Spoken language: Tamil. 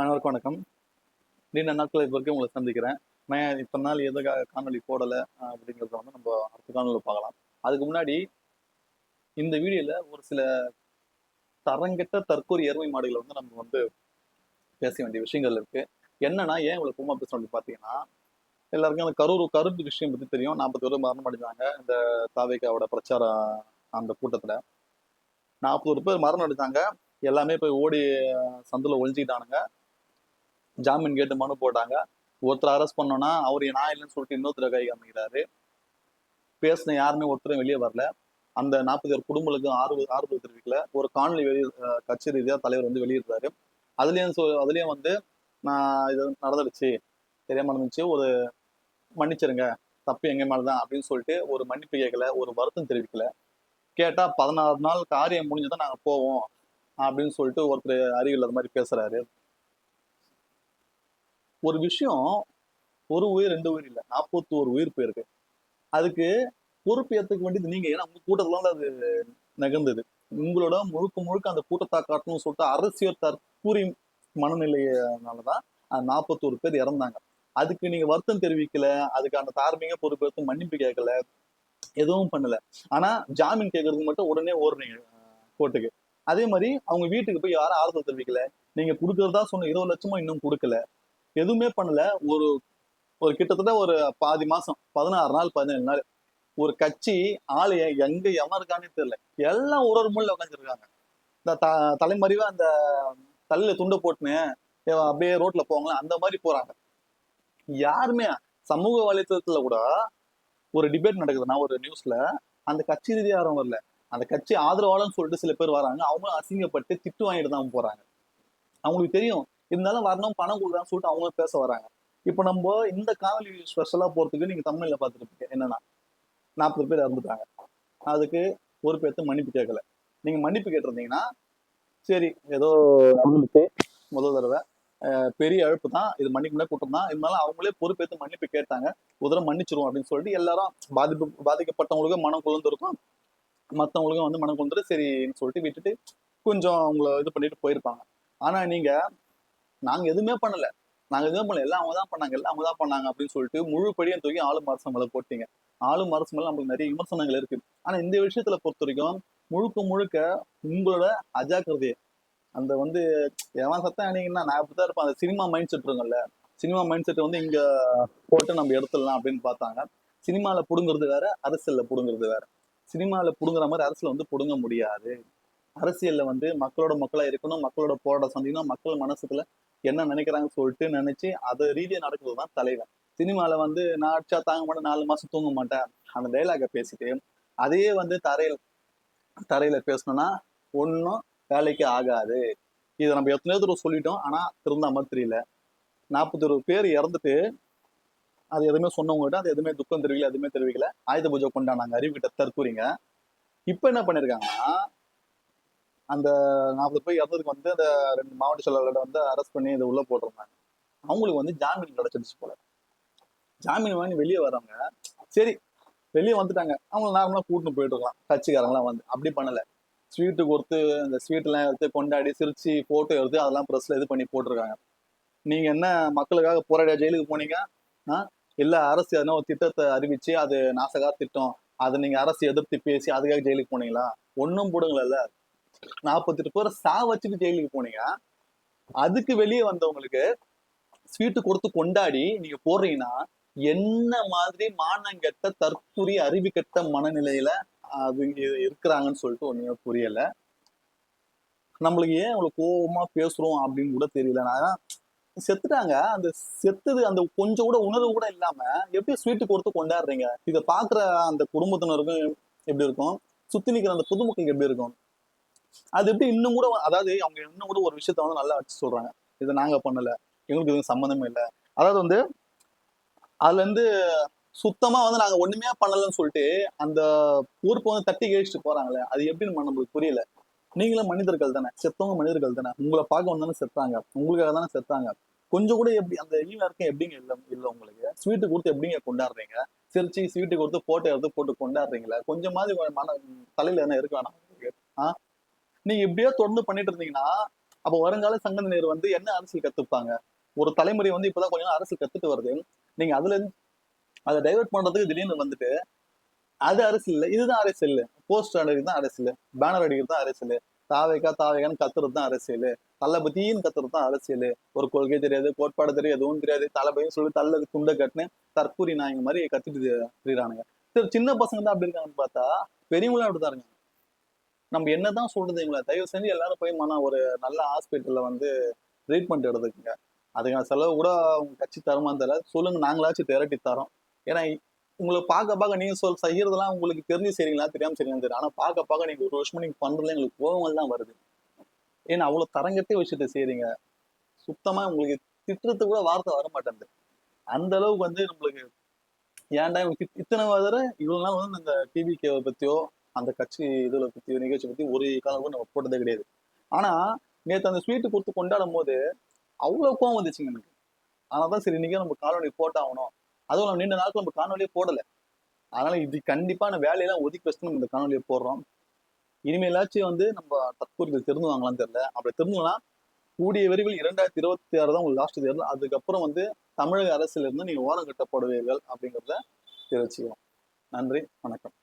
அனைவருக்கும் வணக்கம். நீண்ட நாட்கள் இது வரைக்கும் உங்களை சந்திக்கிறேன். நான் இத்தனை நாள் எது காணொளி போடலை அப்படிங்கிறத வந்து நம்ம அடுத்த காணொலியில் பார்க்கலாம். அதுக்கு முன்னாடி இந்த வீடியோல ஒரு சில தரங்கெட்ட தற்கொலை எருமை மாடுகளை வந்து நம்ம வந்து பேச வேண்டிய விஷயங்கள் இருக்கு. என்னன்னா ஏன் இவ்வளோ குமா பேசணும் பார்த்தீங்கன்னா எல்லாருக்கும் அந்த கரூர் கருத்து விஷயம் பத்தி தெரியும். நாற்பத்தி ஒரு மரணம் அடைஞ்சாங்க. இந்த தாவேக்காவோட பிரச்சாரம் அந்த கூட்டத்துல. நாற்பது பேர் மரணம் அடைஞ்சாங்க. எல்லாமே போய் ஓடி சந்தில் ஒழிஞ்சிக்கிட்டானுங்க ஜாமீன் கேட்டு மனு போட்டாங்க. ஒருத்தர் அரெஸ்ட் பண்ணோன்னா அவர் நான் இல்லைன்னு சொல்லிட்டு இன்னொருத்தர் கை காமிக்கிறாரு. பேசின யாருமே ஒருத்தரும் வெளியே வரல. அந்த நாற்பது பேர் குடும்பங்களுக்கும் ஆறுதல் ஆறுதல் தெரிவிக்கல. ஒரு காணொலி வெளியே கட்சி ரீதியா தலைவர் வந்து வெளியிடுறாரு. அதுலயும் சொ அதுலயும் வந்து நான் இது நடந்துடுச்சு. தெரியாமல் நடந்துச்சு. ஒரு மன்னிச்சிருங்க. தப்பு எங்க மேலதான் அப்படின்னு சொல்லிட்டு ஒரு மன்னிப்பு கேட்கல. ஒரு வருத்தம் தெரிவிக்கல. கேட்டா பதினாறு நாள் காரியம் முடிஞ்சதான் நாங்க போவோம் அப்படின்னு சொல்லிட்டு ஒருத்தர் அறிவு இல்லாத மாதிரி பேசுறாரு. ஒரு விஷயம் ஒரு உயிர் ரெண்டு உயிர் இல்லை. நாற்பத்தி ஒரு உயிர் போயிருக்கு. அதுக்கு பொறுப்பு ஏற்றுக்க வேண்டியது நீங்க. ஏன்னா உங்க கூட்டத்துல அது நகர்ந்தது. உங்களோட முழுக்க முழுக்க அந்த கூட்டத்தை காட்டணும்னு சொல்லிட்டு அரசியல் தற்கூரி மனநிலையினாலதான் அந்த நாற்பத்தோரு பேர் இறந்தாங்க. அதுக்கு நீங்க வருத்தம் தெரிவிக்கல. அதுக்கான தார்மீக பொறுப்பேற்று மன்னிப்பு கேட்கல. எதுவும் பண்ணல. ஆனா ஜாமீன் கேட்கறதுக்கு மட்டும் உடனே ஓடுறீங்க கோர்ட்டுக்கு. அதே மாதிரி அவங்க வீட்டுக்கு போய் யாரும் ஆறுதல் தெரிவிக்கல. நீங்க கொடுக்கறதா சொன்ன இருபது லட்சமும் இன்னும் கொடுக்கல. எதுவுமே பண்ணல. ஒரு ஒரு கிட்டத்தட்ட ஒரு பாதி மாசம் பதினாறு நாள் பதினேழு நாள். ஒரு கட்சி ஆளு எங்க எவன் இருக்கானே தெரியல. எல்லாம் ஒரு ஒரு மூலையில உட்காந்துருக்காங்க இந்த த தலைமறைவா அந்த தலையில துண்டை போட்டுன்னு அப்படியே ரோட்ல போவாங்களே அந்த மாதிரி போறாங்க. யாருமே சமூக வலைத்தளத்துல கூட ஒரு டிபேட் நடக்குதுன்னா ஒரு நியூஸ்ல அந்த கட்சி ரீதியாக யாரும் வரல. அந்த கட்சி ஆதரவாளன்னு சொல்லிட்டு சில பேர் வராங்க. அவங்களும் அசிங்கப்பட்டு திட்டு வாங்கிட்டு தான் போறாங்க. அவங்களுக்கு தெரியும் இருந்தாலும் வரணும் பணம் கொடுக்குறான்னு சொல்லிட்டு அவங்க பேச வராங்க. இப்போ நம்ம இந்த காணொலி ஸ்பெஷலா போறதுக்கு நீங்க தமிழ்ல பார்த்துருப்பீங்க. என்னன்னா நாற்பது பேர் இறந்துட்டாங்க. அதுக்கு ஒரு பேர்த்து மன்னிப்பு கேட்கல. நீங்க மன்னிப்பு கேட்டிருந்தீங்கன்னா சரி ஏதோ நடந்துச்சு முதல் தடவை பெரிய அழைப்பு தான். இது மன்னிப்பு கூட்டம் தான். இருந்தாலும் அவங்களே பொறுப்பேற்று மன்னிப்பு கேட்டாங்க. தடவை மன்னிச்சிருவோம் அப்படின்னு சொல்லிட்டு எல்லாரும் பாதிப்பு பாதிக்கப்பட்டவங்களுக்கும் மனம் குழந்திருக்கும் மற்றவங்களுக்கும் வந்து மனம் குழந்துட்டு சரின்னு சொல்லிட்டு விட்டுட்டு கொஞ்சம் அவங்கள இது பண்ணிட்டு போயிருப்பாங்க. ஆனா நீங்க நாங்க எதுவுமே பண்ணல. நாங்க எதுவுமே பண்ணல. எல்லாம் அவங்க தான் பண்ணாங்க. எல்லாம் அவங்க தான் பண்ணாங்க அப்படின்னு சொல்லிட்டு முழு படியும் தூக்கி ஆளும் அரசு மேல போட்டீங்க. ஆளும் அரசு மேல நம்மளுக்கு நிறைய விமர்சனங்கள் இருக்கு. ஆனா இந்த விஷயத்துல பொறுத்த வரைக்கும் முழுக்க முழுக்க உங்களோட அஜாக்கிரதையை அந்த வந்து எவன் சத்தம் அணிங்கன்னா நான் அப்படிதான் இருப்பேன். அந்த சினிமா மைண்ட் செட் இருக்கும்ல. சினிமா மைண்ட் செட் வந்து இங்க போட்டு நம்ம எடுத்துடலாம் அப்படின்னு பார்த்தாங்க. சினிமால புடுங்குறது வேற அரசியல்ல புடுங்குறது வேற. சினிமாவில் புடுங்குற மாதிரி அரசியல் வந்து புடுங்க முடியாது. அரசியல்ல வந்து மக்களோட மக்களா இருக்கணும் மக்களோட போராட சந்திக்கணும் மக்கள் மனசுக்குள்ள என்ன நினைக்கிறாங்கன்னு சொல்லிட்டு நினைச்சு அது ரீதியா நடக்கிறது தான் தலைவன். சினிமால வந்து நான் அடிச்சா தாங்க மாட்டேன் நாலு மாசம் தூங்க மாட்டேன் அந்த டைலாகை பேசிட்டு அதையே வந்து தரையில தரையில பேசணும்னா ஒன்றும் வேலைக்கு ஆகாது. இதை நம்ம எத்தனையோ தூரம் சொல்லிட்டோம் ஆனா திருந்த மாதிரி தெரியல. நாற்பத்தி ஒரு பேர் இறந்துட்டு அது எதுவுமே சொன்னவங்ககிட்ட அது எதுவுமே துக்கம் தெரிவிக்கல எதுவுமே தெரிவிக்கல. ஆயுத பூஜை கொண்டாடினாங்க அறிவிக்கிட்ட தற்கூறிங்க. இப்போ என்ன பண்ணியிருக்காங்கன்னா அந்த நாற்பது போய் இறந்ததுக்கு வந்து அந்த ரெண்டு மாவட்ட செயலாளர்களை வந்து அரெஸ்ட் பண்ணி இதை உள்ள போட்டிருந்தாங்க. அவங்களுக்கு வந்து ஜாமீன் கிடைச்சிருச்சு போல. ஜாமீன் வாங்கி வெளியே வர்றவங்க சரி வெளியே வந்துட்டாங்க. அவங்கள நார்மலாக கூட்டின்னு போயிட்டு இருக்கலாம். கட்சிக்காரங்களாம் வந்து. அப்படி பண்ணலை. ஸ்வீட்டு கொடுத்து அந்த ஸ்வீட்லாம் எடுத்து கொண்டாடி சிரிச்சு ஃபோட்டோ எடுத்து அதெல்லாம் ப்ரெஸ்ஸில் இது பண்ணி போட்டிருக்காங்க. நீங்க என்ன மக்களுக்காக போராடிய ஜெயிலுக்கு போனீங்க? ஆ? இல்லை அரசு எதனா ஒரு திட்டத்தை அறிவிச்சு அது நாசகா திட்டம். அதை நீங்கள் அரசு எதிர்த்து பேசி அதுக்காக ஜெயிலுக்கு போனீங்களா? ஒன்றும் போடுங்களா நாற்பத்தெட்டு பேரை சா வச்சுட்டு ஜெயிலுக்கு போனீங்க. அதுக்கு வெளியே வந்தவங்களுக்கு ஸ்வீட்டு கொடுத்து கொண்டாடி நீங்க போடுறீங்கன்னா என்ன மாதிரி மானங்கெட்ட தற்குறி அறிவுக்கெட்ட மனநிலையில அது இருக்கிறாங்கன்னு சொல்லிட்டு ஒண்ணுமே புரியல. நம்மளுக்கு ஏன் அவ்வளவு கோபமா பேசுறோம் அப்படின்னு கூட தெரியல. நான் செத்துட்டாங்க. அந்த செத்துது அந்த கொஞ்சம் கூட உணர்வு கூட இல்லாம எப்படி ஸ்வீட்டு கொடுத்து கொண்டாடுறீங்க? இதை பாக்குற அந்த குடும்பத்தினருக்கும் எப்படி இருக்கும்? சுத்தி நிக்கிற அந்த பொதுமக்களுக்கு எப்படி இருக்கும்? அது எப்படி இன்னும் கூட அதாவது அவங்க இன்னும் கூட ஒரு விஷயத்த வந்து நல்லா வச்சு சொல்றாங்க. இதை நாங்க பண்ணல. எங்களுக்கு இதுக்கு சம்மந்தமே இல்லை. அதாவது வந்து அதுல இருந்து சுத்தமா வந்து நாங்க ஒண்ணுமே பண்ணலன்னு சொல்லிட்டு அந்த ஊருக்கு வந்து தட்டி கழிச்சுட்டு போறாங்களே அது எப்படின்னு நம்மளுக்கு புரியல? நீங்களும் மனிதர்கள் தானே? செத்தவங்க மனிதர்கள் தானே? உங்களை பார்க்க வந்தானே செத்தாங்க. உங்களுக்காக தானே செத்தாங்க. கொஞ்சம் கூட எப்படி அந்த ஈவா எப்படிங்க இல்ல இல்ல உங்களுக்கு? ஸ்வீட்டு கொடுத்து எப்படிங்க கொண்டாடுறீங்க? சிரிச்சு ஸ்வீட்டு கொடுத்து போட்டோ எடுத்து போட்டு கொண்டாடுறீங்களா? கொஞ்சமாவது மன தலையில என்ன இருக்க வேணாம் ஆ? நீங்க இப்படியே தொடர்ந்து பண்ணிட்டு இருந்தீங்கன்னா அப்போ வருங்கால சங்கத்தினர் வந்து என்ன அரசியல் கத்துப்பாங்க? ஒரு தலைமுறை வந்து இப்பதான் கொஞ்சம் நாள் அரசியல் கத்துட்டு வருது. நீங்க அதுல இருந்து அதை டைவெர்ட் பண்றதுக்கு திடீர்னு வந்துட்டு அது அரசியல் இல்லை இதுதான் அரசியல். போஸ்டர் அடிக்கிறது தான் அரசியல். பேனர் அடிக்கிறது தான் அரசியல். தாவைக்கா தாவைக்கான்னு கத்துறது தான் அரசியல். தளபதின்னு கத்துறது தான் அரசியல். ஒரு கொள்கை தெரியாது கோட்பாடு தெரியாது எதுவும் தெரியாது. தளபதியும் சொல்லி தள்ள துண்டை கட்டுன்னு தற்கூரி நாயங்க மாதிரி கத்திட்டு திரிறானுங்க சரி சின்ன பசங்க தான் அப்படி இருக்காங்கன்னு பார்த்தா பெரியவங்களும் அப்படிதான் இருக்காங்க. நம்ம என்னதான் சொல்றது இவங்களை? தயவு செஞ்சு எல்லாரும் போய் மன ஒரு நல்ல ஹாஸ்பிட்டல்ல வந்து ட்ரீட்மெண்ட் எடுத்துக்கங்க. அதுக்கான செலவு கூட அவங்க கட்சி தருமா தெரியல. சொல்லுங்க நாங்களாச்சும் திரட்டி தரோம். ஏன்னா உங்களை பார்க்க பார்க்க நீங்க சொல் செய்யறதெல்லாம் உங்களுக்கு தெரிஞ்சு செய்றீங்களா தெரியாம செய்யலாம் தெரியும் ஆனா பார்க்க பார்க்க நீங்க ஒரு வருஷமா நீங்க பண்றதுல எங்களுக்கு கோபங்கள் தான் வருது. ஏன்னா அவ்வளவு தரங்கட்டே விஷயத்த செய்றீங்க. சுத்தமா உங்களுக்கு திட்டுறது கூட வார்த்தை வர மாட்டேங்குது அந்த அளவுக்கு வந்து நம்மளுக்கு ஏன்டா இத்தனை தடவை இவ்வளவு நாள் வந்து இந்த டிவிகே பத்தியோ அந்த கட்சி இதுல பற்றி நிகழ்ச்சி பத்தி ஒரு காலம் நம்ம போட்டதே கிடையாது. ஆனா நேத்து அந்த ஸ்வீட் கொடுத்து கொண்டாடும் போது அவ்வளவு கோவம் வந்துச்சுங்க எனக்கு. அதனாலதான் சரி இன்னைக்கே நம்ம காணொலி போட்டாகணும். அதுவும் நம்ம நீண்ட நாட்கள் நம்ம காணொலியே போடல. அதனால இது கண்டிப்பான வேலையெல்லாம் ஒதுக்கி வச்சுட்டு நம்ம இந்த காணொலியை போடுறோம். இனிமேலாச்சும் வந்து நம்ம தற்கூரிகள் திருந்துவாங்களான்னு தெரியல. அப்படி தெரிஞ்சுனா கூடிய விரைவில் இரண்டாயிரத்தி இருபத்தி ஆறு தான் உங்களுக்கு லாஸ்ட் தேர்தல் அதுக்கப்புறம் வந்து தமிழக அரசிலிருந்து இருந்து நீங்க ஓரம் கட்டப்படுவீர்கள் அப்படிங்கிறத தெரிவிச்சுக்கிறோம். நன்றி வணக்கம்.